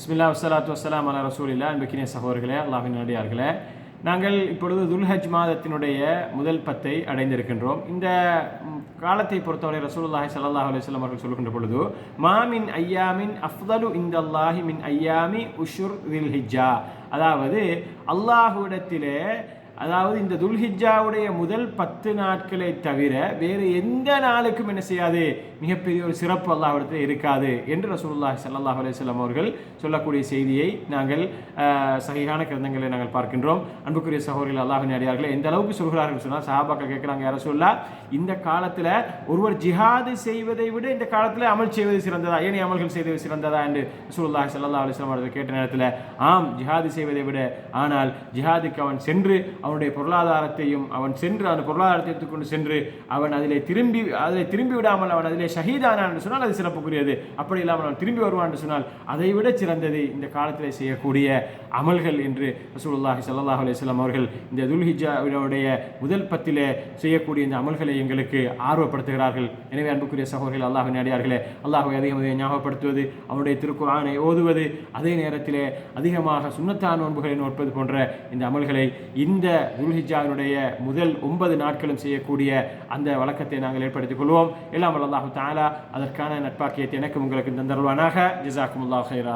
பிஸ்மில்லா வசலாத்து வசலாம் அலா ரசூலில்லா அன்புக்கினிய சகோதரர்களே அல்லாஹின் நடிகார்களே நாங்கள் இப்பொழுது துல்ஹஜ் மாதத்தினுடைய முதல் பத்தை அடைந்திருக்கின்றோம். இந்த காலத்தை பொறுத்தவரை ரசூலுல்லாஹி சல்லாஹ் அலைஹி அவர்கள் சொல்கின்ற பொழுது மாமின் ஐயாமின் அஃதலு இந்தல்லாஹி மின் ஐயாமி உஷுர் தில் ஹிஜா அதாவது அல்லாஹுடத்திலே அதாவது இந்த துல்ஹிஜாவுடைய முதல் பத்து நாட்களை தவிர வேறு எந்த நாளுக்கும் என்ன செய்யாது? மிகப்பெரிய ஒரு சிறப்பு அல்லாஹ்விடத்தில் இருக்காது என்று ரசூல்லா சல்லாஹ் அலையம் அவர்கள் சொல்லக்கூடிய செய்தியை நாங்கள் சகிகான கிரந்தங்களை நாங்கள் பார்க்கின்றோம். அன்புக்குரிய சகோதரிகள் அல்லாஹின் அடியார்களே எந்த அளவுக்கு சொல்கிறார்கள் சொன்னால் சஹாபாக்கள் கேட்குறாங்க யார சொல்லா இந்த காலத்தில் ஒருவர் ஜிஹாது செய்வதை விட இந்த காலத்தில் அமல் செய்வது சிறந்ததா? ஏனைய அமல்கள் செய்வது சிறந்ததா? என்று ரசூலுல்லாஹி ஸல்லல்லாஹு அலுவலாம் அவர்கள் கேட்ட நேரத்தில் ஆம் ஜிஹாது செய்வதை விட ஆனால் ஜிஹாதுக்கு அவன் சென்று அவனுடைய பொருளாதாரத்தையும் அவன் சென்று அந்த பொருளாதாரத்தை எடுத்துக்கொண்டு சென்று அவன் அதிலே திரும்பி அதிலே திரும்பி விடாமல் அவன் அதிலே ஷஹீதானான் என்று சொன்னால் அது சிறப்புக்குரியது. அப்படி இல்லாமல் அவன் திரும்பி வருவான் என்று சொன்னால் அதை விட சிறந்தது இந்த காலத்தில் செய்யக்கூடிய அமல்கள் என்று ரசூலுல்லாஹி சல்லாஹ் அலைஹி அவர்கள் இந்த துல்ஹிஜாவினுடைய முதல் பத்திலே செய்யக்கூடிய இந்த அமல்களை எங்களுக்கு ஆர்வப்படுத்துகிறார்கள். எனவே அன்புக்குரிய சகோதரர்கள் அல்லாஹின் அடியார்களே அல்லாஹை அதிகம் அதிகம் ஞாபகப்படுத்துவது அவனுடைய திருக்குறானை ஓதுவது அதே நேரத்திலே அதிகமாக சுண்ணத்தான் நோன்புகளை நோட்பது போன்ற இந்த அமல்களை இந்த துல்ஹிஜாவினுடைய முதல் ஒன்பது நாட்களும் செய்யக்கூடிய அந்த வழக்கத்தை நாங்கள் ஏற்படுத்திக் கொள்வோம். எல்லாம் வல்ல அல்லாஹு தாலா அதற்கான நட்பாக்கியத்தை எனக்கு உங்களுக்கு தந்தருவானாக ஜிசாக்குமுல்லாஹ் ஹைரா